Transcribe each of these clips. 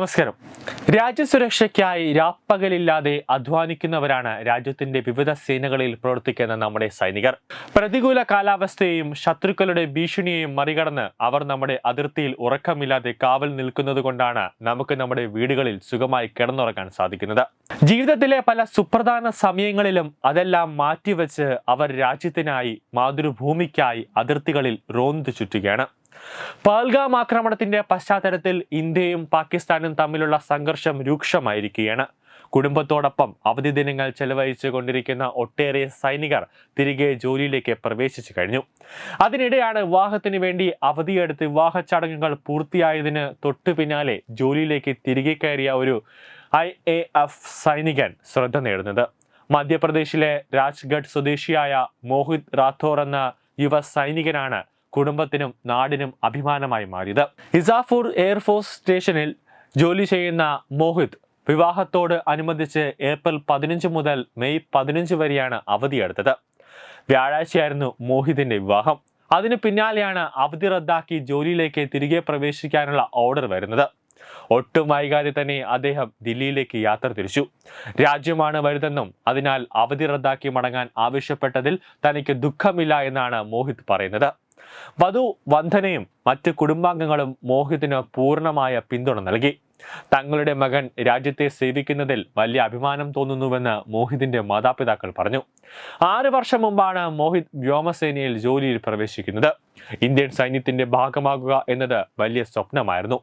നമസ്കാരം. രാജ്യസുരക്ഷയ്ക്കായി രാപ്പകലില്ലാതെ അധ്വാനിക്കുന്നവരാണ് രാജ്യത്തിന്റെ വിവിധ സേനകളിൽ പ്രവർത്തിക്കുന്ന നമ്മുടെ സൈനികർ. പ്രതികൂല കാലാവസ്ഥയെയും ശത്രുക്കളുടെ ഭീഷണിയെയും മറികടന്ന് അവർ നമ്മുടെ അതിർത്തിയിൽ ഉറക്കമില്ലാതെ കാവൽ നിൽക്കുന്നത് കൊണ്ടാണ് നമുക്ക് നമ്മുടെ വീടുകളിൽ സുഖമായി കിടന്നുറങ്ങാൻ സാധിക്കുന്നത്. ജീവിതത്തിലെ പല സുപ്രധാന സമയങ്ങളിലും അതെല്ലാം മാറ്റിവെച്ച് അവർ രാജ്യത്തിനായി മാതൃഭൂമിക്കായി അതിർത്തികളിൽ റോന്തു ചുറ്റുകയാണ്. പഹൽഗാം ആക്രമണത്തിന്റെ പശ്ചാത്തലത്തിൽ ഇന്ത്യയും പാകിസ്ഥാനും തമ്മിലുള്ള സംഘർഷം രൂക്ഷമായിരിക്കുകയാണ്. കുടുംബത്തോടൊപ്പം അവധി ദിനങ്ങൾ ചെലവഴിച്ചു കൊണ്ടിരിക്കുന്ന ഒട്ടേറെ സൈനികർ തിരികെ ജോലിയിലേക്ക് പ്രവേശിച്ചു കഴിഞ്ഞു. അതിനിടെയാണ് വിവാഹത്തിന് വേണ്ടി അവധിയെടുത്ത് വിവാഹ ചടങ്ങുകൾ പൂർത്തിയായതിന് തൊട്ടു പിന്നാലെ ജോലിയിലേക്ക് തിരികെ കയറിയ ഒരു ഐ എ എഫ് സൈനികൻ ശ്രദ്ധ നേടുന്നത്. മധ്യപ്രദേശിലെ രാജ്ഗഡ് സ്വദേശിയായ മോഹിത് റാത്തോർ എന്ന യുവ സൈനികനാണ് കുടുംബത്തിനും നാടിനും അഭിമാനമായി മാറിയത്. ഇസാഫൂർ എയർഫോഴ്സ് സ്റ്റേഷനിൽ ജോലി ചെയ്യുന്ന മോഹിത് വിവാഹത്തോട് അനുബന്ധിച്ച് ഏപ്രിൽ പതിനഞ്ച് മുതൽ മെയ് പതിനഞ്ച് വരെയാണ് അവധിയെടുത്തത് വ്യാഴാഴ്ചയായിരുന്നു മോഹിതിന്റെ വിവാഹം. അതിന് പിന്നാലെയാണ് അവധി റദ്ദാക്കി ജോലിയിലേക്ക് തിരികെ പ്രവേശിക്കാനുള്ള ഓർഡർ വരുന്നത്. ഒട്ടും വൈകാതെ തന്നെ അദ്ദേഹം ദില്ലിയിലേക്ക് യാത്ര തിരിച്ചു. രാജ്യമാണ് വരുതെന്നും അതിനാൽ അവധി റദ്ദാക്കി മടങ്ങാൻ ആവശ്യപ്പെട്ടതിൽ തനിക്ക് ദുഃഖമില്ല എന്നാണ് മോഹിത് പറയുന്നത്. വധു വന്ധനയും മറ്റ് കുടുംബാംഗങ്ങളും മോഹിതിന് പൂർണമായ പിന്തുണ നൽകി. തങ്ങളുടെ മകൻ രാജ്യത്തെ സേവിക്കുന്നതിൽ വലിയ അഭിമാനം തോന്നുന്നുവെന്ന് മോഹിതിന്റെ മാതാപിതാക്കൾ പറഞ്ഞു. ആറ് വർഷം മുമ്പാണ് മോഹിത് വ്യോമസേനയിൽ ജോലിയിൽ പ്രവേശിക്കുന്നത്. ഇന്ത്യൻ സൈന്യത്തിന്റെ ഭാഗമാകുക എന്നത് വലിയ സ്വപ്നമായിരുന്നു.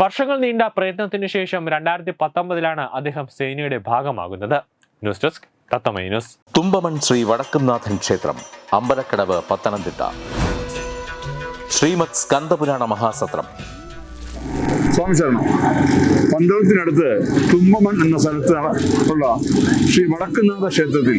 വർഷങ്ങൾ നീണ്ട പ്രയത്നത്തിനു ശേഷം രണ്ടായിരത്തി പത്തൊമ്പതിലാണ് അദ്ദേഹം സേനയുടെ ഭാഗമാകുന്നത്. ന്യൂസ് ഡെസ്ക് തത്തമൈ ന്യൂസ്. തുമ്പമൺ ശ്രീ വടക്കുംനാഥൻ ക്ഷേത്രം അമ്പലക്കടവ് പത്തനംതിട്ട. ശ്രീമത് സ്കന്ദപുരാണ മഹാസത്രം. സ്വാമി ശരണം. പന്തളത്തിനടുത്ത് തുമ്പമൺ എന്ന സ്ഥലത്ത് ഉള്ള ശ്രീ വടക്കുന്നാഥ ക്ഷേത്രത്തിൽ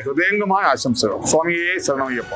ഹൃദയംഗമായ ആശംസകൾ സ്വാമിയെ ശരണമയ്യപ്പ